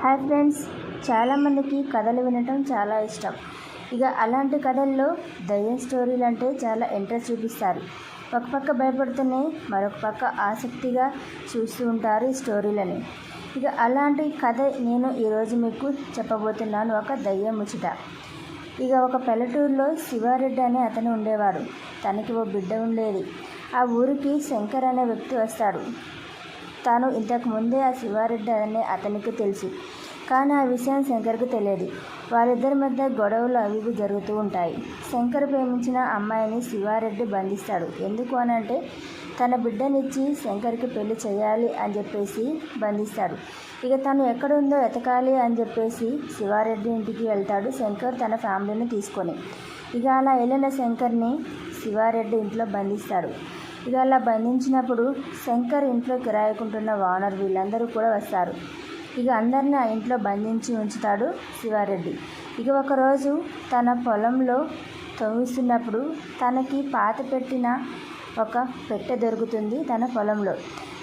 Hi friends చాలామందికి కథలు వినటం చాలా ఇష్టం. ఇక అలాంటి కథల్లో దయ్యం స్టోరీలు అంటే చాలా ఇంట్రెస్ట్ చూపిస్తారు. ఒక పక్క భయపడుతున్నాయి మరొక పక్క ఆసక్తిగా చూస్తూ ఉంటారు ఈ స్టోరీలని ఇక అలాంటి కథ నేను ఈరోజు మీకు చెప్పబోతున్నాను ఒక దయ్యం ముచ్చట. ఇక ఒక పల్లెటూరులో శివారెడ్డి అనే అతను ఉండేవాడు. తనకి ఓ బిడ్డ ఉండేది. ఆ ఊరికి శంకర్ అనే వ్యక్తి వస్తాడు. తాను ఇంతకు ముందే ఆ శివారెడ్డి అనే అతనికి తెలుసు. కానీ ఆ విషయం శంకర్కు తెలియదు. వారిద్దరి మధ్య గొడవలు అవి ఇవి జరుగుతూ ఉంటాయి. శంకర్ ప్రేమించిన అమ్మాయిని శివారెడ్డి బంధిస్తాడు. ఎందుకు అనంటే తన బిడ్డనిచ్చి శంకర్కి పెళ్ళి చేయాలి అని చెప్పేసి బంధిస్తాడు. ఇక తను ఎక్కడుందో ఎతకాలి అని చెప్పేసి శివారెడ్డి ఇంటికి వెళ్తాడు శంకర్ తన ఫ్యామిలీని తీసుకొని. ఇక అలా వెళ్ళిన శంకర్ని శివారెడ్డి ఇంట్లో బంధిస్తాడు. ఇక అలా బంధించినప్పుడు శంకర్ ఇంట్లో కిరాయికుంటున్న వానర్ వీళ్ళందరూ కూడా వస్తారు. ఇక అందరిని ఆ ఇంట్లో బంధించి ఉంచుతాడు శివారెడ్డి. ఇక ఒకరోజు తన పొలంలో తవ్విస్తున్నప్పుడు తనకి పాత పెట్టిన ఒక పెట్టె దొరుకుతుంది తన పొలంలో.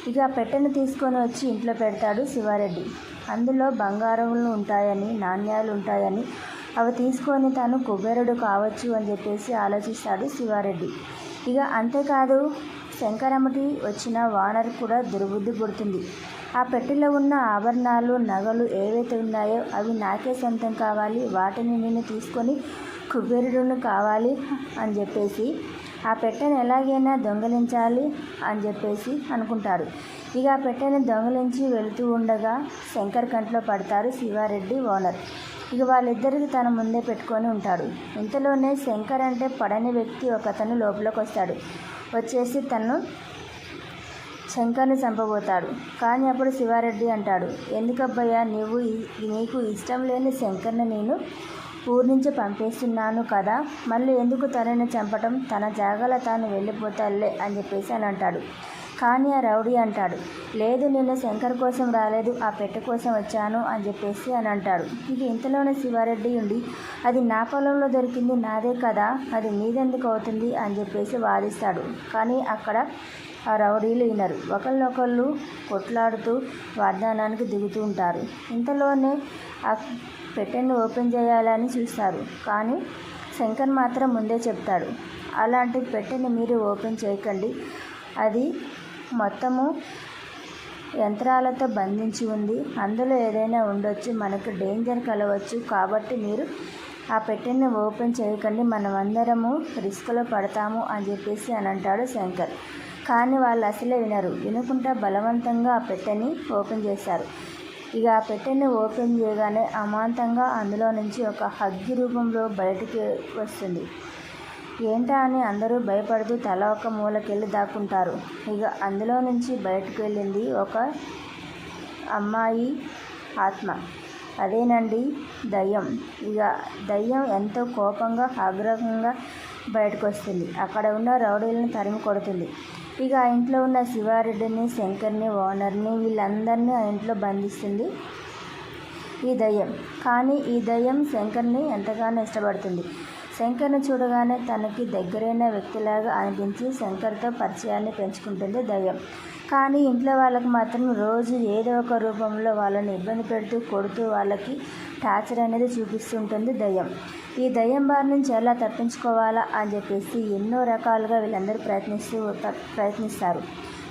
ఇక ఆ పెట్టెను తీసుకొని వచ్చి ఇంట్లో పెడతాడు శివారెడ్డి. అందులో బంగారములు ఉంటాయని నాణ్యాలు ఉంటాయని అవి తీసుకొని తను కుబేరుడు కావచ్చు అని చెప్పేసి ఆలోచిస్తాడు శివారెడ్డి. ఇక అంతేకాదు శంకరమ్మటి వచ్చిన వానర్ కూడా దుర్బుద్ధి పుడుతుంది. ఆ పెట్టెలో ఉన్న ఆభరణాలు నగలు ఏవైతే ఉన్నాయో అవి నాకే సొంతం కావాలి వాటిని నేను తీసుకొని కుబేరుడును కావాలి అని చెప్పేసి ఆ పెట్టెను ఎలాగైనా దొంగలించాలి అని చెప్పేసి అనుకుంటారు. ఇక ఆ పెట్టెను దొంగలించి వెళుతూ ఉండగా శంకర్ కంట్లో పడతారు శివారెడ్డి ఓనర్. ఇక వాళ్ళిద్దరికి తన ముందే పెట్టుకొని ఉంటాడు. ఇంతలోనే శంకర్ అంటే పడని వ్యక్తి ఒకతను లోపలికి వస్తాడు వచ్చేసి తను శంకర్ని చంపబోతాడు. కానీ అప్పుడు శివారెడ్డి అంటాడు ఎందుకబ్బయ్యా నీవు నీకు ఇష్టం లేని శంకర్ని నేను ఊరి నుంచి పంపేస్తున్నాను కదా. మళ్ళీ ఎందుకు తనని చంపటం? తన జాగాలో తాను వెళ్ళిపోతాలే అని చెప్పేసి అని అంటాడు. కానీ ఆ రౌడీ అంటాడు. లేదు నేను శంకర్ కోసం రాలేదు ఆ పెట్టె కోసం వచ్చాను అని చెప్పేసి అని అంటాడు. ఇక ఇంతలోనే శివారెడ్డి ఉండి అది నా పొలంలో దొరికింది నాదే కదా అది నీదెందుకు అవుతుంది అని చెప్పేసి వాదిస్తాడు. కానీ అక్కడ ఆ రౌడీలు వినరు. ఒకళ్ళొకళ్ళు కొట్లాడుతూ వాగ్దానానికి దిగుతూ ఉంటారు. ఇంతలోనే ఆ పెట్టెను ఓపెన్ చేయాలని చూస్తారు. కానీ శంకర్ మాత్రం ముందే చెప్తాడు. అలాంటి పెట్టెని మీరు ఓపెన్ చేయకండి. అది మొత్తము యంత్రాలతో బంధించి ఉంది. అందులో ఏదైనా ఉండొచ్చు మనకు డేంజర్ కలవచ్చు కాబట్టి మీరు ఆ పెట్టెని ఓపెన్ చేయకండి. మనం అందరము రిస్క్లో పడతాము అని చెప్పేసి అని అంటాడు శంకర్. కానీ వాళ్ళు అసలే వినరు. వినకుండా బలవంతంగా ఆ పెట్టెని ఓపెన్ చేశారు. ఇక ఆ పెట్టెని ఓపెన్ చేయగానే అమాంతంగా అందులో నుంచి ఒక హగ్గి రూపంలో బయటికి వస్తుంది. ఏంటా అని అందరూ భయపడుతూ తల ఒక మూలకెళ్ళి దాక్కుంటారు. ఇక అందులో నుంచి బయటకు వెళ్ళింది ఒక అమ్మాయి ఆత్మ. అదేనండి దయ్యం. ఇక దయ్యం ఎంతో కోపంగా ఆగ్రహంగా బయటకు వస్తుంది అక్కడ ఉన్న రౌడీలను తరిమి కొడుతుంది. ఇక ఆ ఇంట్లో ఉన్న శివారెడ్డిని శంకర్ని ఓనర్ని వీళ్ళందరినీ ఆ ఇంట్లో బంధిస్తుంది ఈ దయ్యం. కానీ ఈ దయ్యం శంకర్ని ఎంతగానో ఇష్టపడుతుంది. శంకర్ను చూడగానే తనకి దగ్గరైన వ్యక్తిలాగా అనిపించి శంకర్తో పరిచయాన్ని పెంచుకుంటుంది దయ్యం. కానీ ఇంట్లో వాళ్ళకి మాత్రం రోజు ఏదో ఒక రూపంలో వాళ్ళని ఇబ్బంది పెడుతూ కొడుతూ వాళ్ళకి టార్చర్ అనేది చూపిస్తుంటుంది దయ్యం. ఈ దయ్యం బారి నుంచి ఎలా తప్పించుకోవాలా అని చెప్పేసి ఎన్నో రకాలుగా వీళ్ళందరూ ప్రయత్నిస్తూ ప్రయత్నిస్తారు.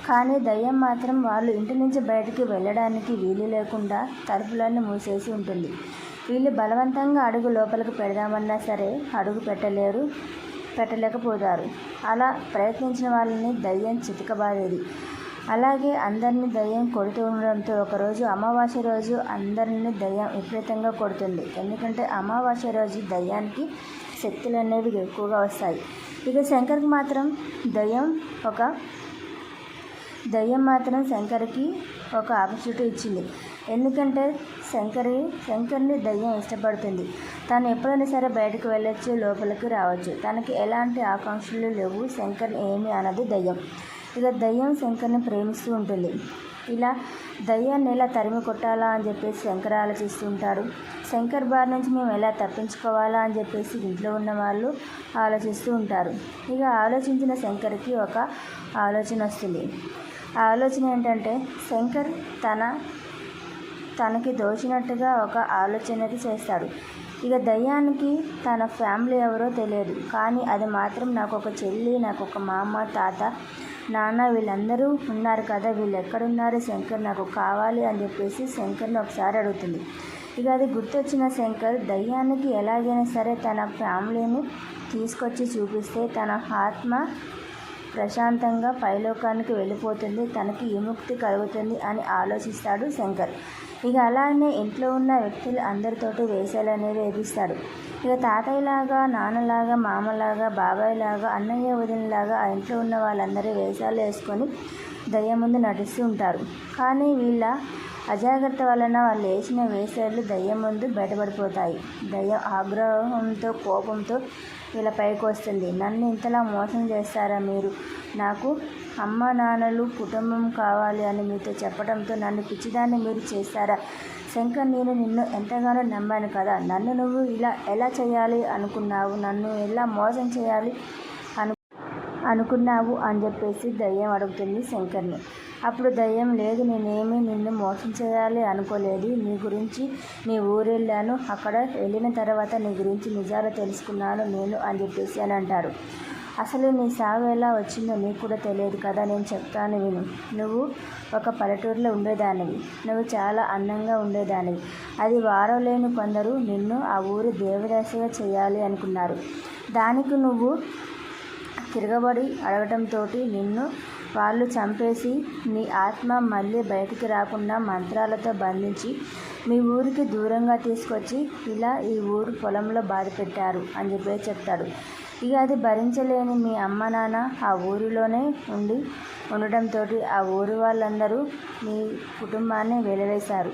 కానీ దయ్యం మాత్రం వాళ్ళు ఇంటి నుంచి బయటికి వెళ్ళడానికి వీలు లేకుండా తలుపులన్నీ మూసేసి ఉంటుంది. వీళ్ళు బలవంతంగా అడుగు లోపలికి పెడదామన్నా సరే అడుగు పెట్టలేరు పెట్టలేకపోతారు. అలా ప్రయత్నించిన వాళ్ళని దయ్యం చితకబాదేది అలాగే అందరినీ దయ్యం కొడుతూ ఉండడంతో ఒకరోజు అమావాస్య రోజు అందరినీ దయ్యం విపరీతంగా కొడుతుంది. ఎందుకంటే అమావాస్య రోజు దయ్యానికి శక్తులు అనేవి ఎక్కువగా వస్తాయి. ఇక శంకర్కి మాత్రం దయ్యం ఒక దయ్యం మాత్రం శంకర్కి ఒక ఆపర్చునిటీ ఇచ్చింది. ఎందుకంటే శంకరి శంకర్ని దయ్యం ఇష్టపడుతుంది. తను ఎప్పుడైనా సరే బయటకు వెళ్ళొచ్చు లోపలికి రావచ్చు. తనకి ఎలాంటి ఆకాంక్షలు లేవు. శంకర్ ఏమి అన్నది దయ్యం. ఇక దయ్యం శంకర్ని ప్రేమిస్తూ ఉంటుంది. ఇలా దయ్యాన్ని ఎలా తరిమి కొట్టాలా అని చెప్పేసి శంకర్ ఆలోచిస్తూ ఉంటారు శంకర్ బారి నుంచి మేము ఎలా తప్పించుకోవాలా అని చెప్పేసి ఇంట్లో ఉన్న వాళ్ళు ఆలోచిస్తూ ఉంటారు. ఇక ఆలోచించిన శంకర్కి ఒక ఆలోచన వస్తుంది. ఆ ఆలోచన ఏంటంటే శంకర్ తన తనకి దోచినట్టుగా ఒక ఆలోచనది చేస్తాడు. ఇక దయ్యానికి తన ఫ్యామిలీ ఎవరో తెలియదు. కానీ అది మాత్రం నాకు ఒక చెల్లి నాకు ఒక మామ తాత నాన్న వీళ్ళందరూ ఉన్నారు కదా. వీళ్ళు ఎక్కడున్నారు శంకర్ నాకు కావాలి అని చెప్పేసి శంకర్ని ఒకసారి అడుగుతుంది. ఇక అది గుర్తొచ్చిన శంకర్ దయ్యానికి ఎలాగైనా సరే తన ఫ్యామిలీని తీసుకొచ్చి చూపిస్తే తన ఆత్మ ప్రశాంతంగా పైలోకానికి వెళ్ళిపోతుంది. తనకి విముక్తి కలుగుతుంది అని ఆలోచిస్తాడు శంకర్. ఇక అలానే ఇంట్లో ఉన్న వ్యక్తులు అందరితోటి వేషాలు అనేవి వేపిస్తారు ఇక తాతయ్యలాగా నాన్నలాగా మామలాగా బాబాయ్లాగా అన్నయ్య వదినలాగా ఆ ఇంట్లో ఉన్న వాళ్ళందరూ వేషాలు వేసుకొని దయ్యం ముందు నటిస్తూ ఉంటారు. కానీ వీళ్ళ అజాగ్రత్త వలన వాళ్ళు వేసిన వేషాలు దయ్యం ముందు బయటపడిపోతాయి. దయ్యం ఆగ్రహంతో కోపంతో ఇలా పైకి వస్తుంది. నన్ను ఇంతలా మోసం చేస్తారా మీరు? నాకు అమ్మ నాన్నలు కుటుంబం కావాలి అని మీతో చెప్పడంతో నన్ను పిచ్చిదాన్ని మీరు చేస్తారా? శంకర్ నేను నిన్ను ఎంతగానో నమ్మాను కదా. నన్ను నువ్వు ఇలా ఎలా చేయాలి అనుకున్నావు? నన్ను ఎలా మోసం చేయాలి అనుకున్నావు అని చెప్పేసి దయ్యం అడుగుతుంది శంకర్ని. అప్పుడు దయ్యం లేదు నేనేమీ నిన్ను మోసం చేయాలి అనుకోలేదు. నీ గురించి నీ ఊరు వెళ్ళాను అక్కడ వెళ్ళిన తర్వాత నీ గురించి నిజాలు తెలుసుకున్నాను నేను అని చెప్పేసి అని అంటాడు అసలు నీ సాగు ఎలా వచ్చిందో నీకు కూడా తెలియదు కదా. నేను చెప్తాను విను. నువ్వు ఒక పల్లెటూరులో ఉండేదానివి. నువ్వు చాలా అందంగా ఉండేదానివి. అది వారం లేని కొందరు నిన్ను ఆ ఊరి దేవదాసిగా చేయాలి అనుకున్నారు. దానికి నువ్వు తిరగబడి అడగటంతో నిన్ను వాళ్ళు చంపేసి నీ ఆత్మ మళ్ళీ బయటికి రాకుండా మంత్రాలతో బంధించి మీ ఊరికి దూరంగా తీసుకొచ్చి ఇలా ఈ ఊరు పొలంలో బాధ పెట్టారు అని చెప్పే చెప్తాడు. ఇక అది భరించలేని మీ అమ్మ నాన్న ఆ ఊరిలోనే ఉండి ఉండటంతో ఆ ఊరి వాళ్ళందరూ మీ కుటుంబాన్ని వెలివేశారు.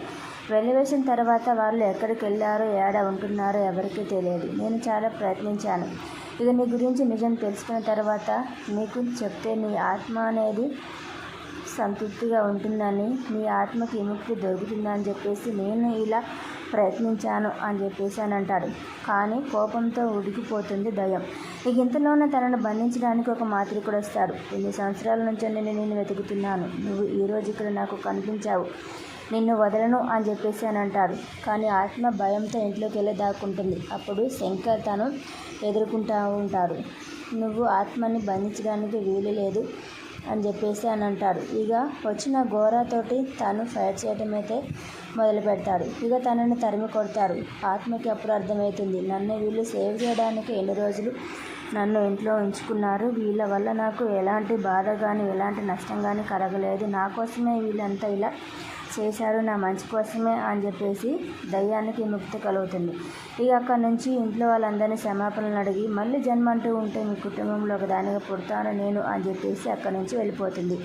వెలివేసిన తర్వాత వాళ్ళు ఎక్కడికి వెళ్ళారో ఏడ ఉంటున్నారో ఎవరికీ తెలియదు. నేను చాలా ప్రయత్నించాను. ఇక నీ గురించి నిజం తెలుసుకున్న తర్వాత నీకు చెప్తే నీ ఆత్మ అనేది సంతృప్తిగా ఉంటుందని నీ ఆత్మకి విముక్తి దొరుకుతుందని చెప్పేసి నేను ఇలా ప్రయత్నించాను అని చెప్పేసి అని అంటాడు. కానీ కోపంతో ఉడికిపోతుంది దయం ఇక ఇంతలోనే తనను బంధించడానికి ఒక మాంత్రికుడు వస్తాడు. ఎన్ని సంవత్సరాల నుంచి నేను నేను వెతుకుతున్నాను. నువ్వు ఈరోజు ఇక్కడ నాకు కనిపించావు. నిన్ను వదలను అని చెప్పేసి అని అంటాడు కానీ ఆత్మ భయంతో ఇంట్లోకి వెళ్ళి దాక్కుంటుంది అప్పుడు శంకర్ తను ఎదుర్కొంటూ ఉంటాడు. నువ్వు ఆత్మని బంధించడానికి వీలు లేదు అని చెప్పేసి అని అంటాడు. ఇక వచ్చిన ఘోరతోటి తను ఫైట్ చేయడం అయితే మొదలు పెడతాడు. ఇక తనని తరిమి కొడతారు. ఆత్మకి అప్పుడు అర్థమవుతుంది నన్ను వీళ్ళు సేవ్ చేయడానికి ఎన్ని రోజులు నన్ను ఇంట్లో ఉంచుకున్నారు? వీళ్ళ వల్ల నాకు ఎలాంటి బాధ కానీ ఎలాంటి నష్టం కానీ కలగలేదు. నా కోసమే వీళ్ళంతా ఇలా చేశారు నా మంచి కోసమే అని చెప్పేసి దయ్యానికి ముక్తి కలుగుతుంది. ఇక అక్కడి నుంచి ఇంట్లో వాళ్ళందరినీ క్షమాపణలు అడిగి మళ్ళీ జన్మ అంటూ ఉంటే మీ కుటుంబంలో ఒక దానిగా పుడతాను నేను అని చెప్పేసి అక్కడి నుంచి వెళ్ళిపోతుంది.